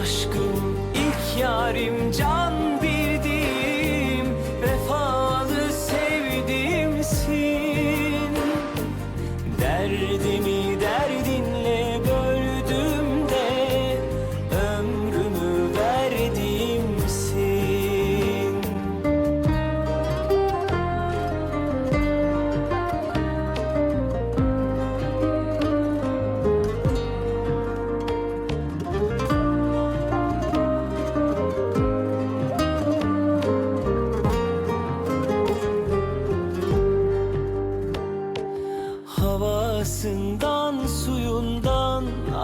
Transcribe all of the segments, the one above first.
aşkım ilk yarim can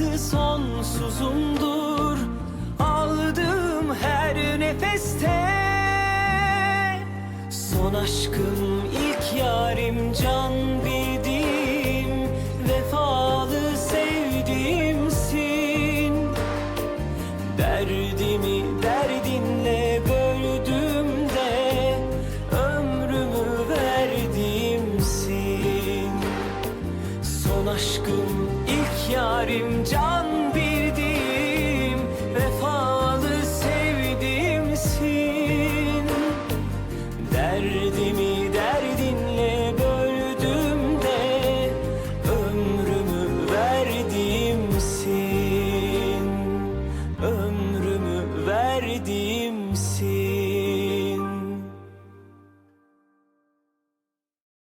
acısı sonsuzumdur. Aldığım her nefeste Son aşkım ilk yarim can bildiğim Vefalı sevdiğimsin. Derdimi derdinle böldüm de Ömrümü verdiğimsin. Son aşkım yarim can bildiğim vefalı sevdiğimsin Derdimi derdinle böldüm de ömrümü verdiğimsin Ömrümü verdiğimsin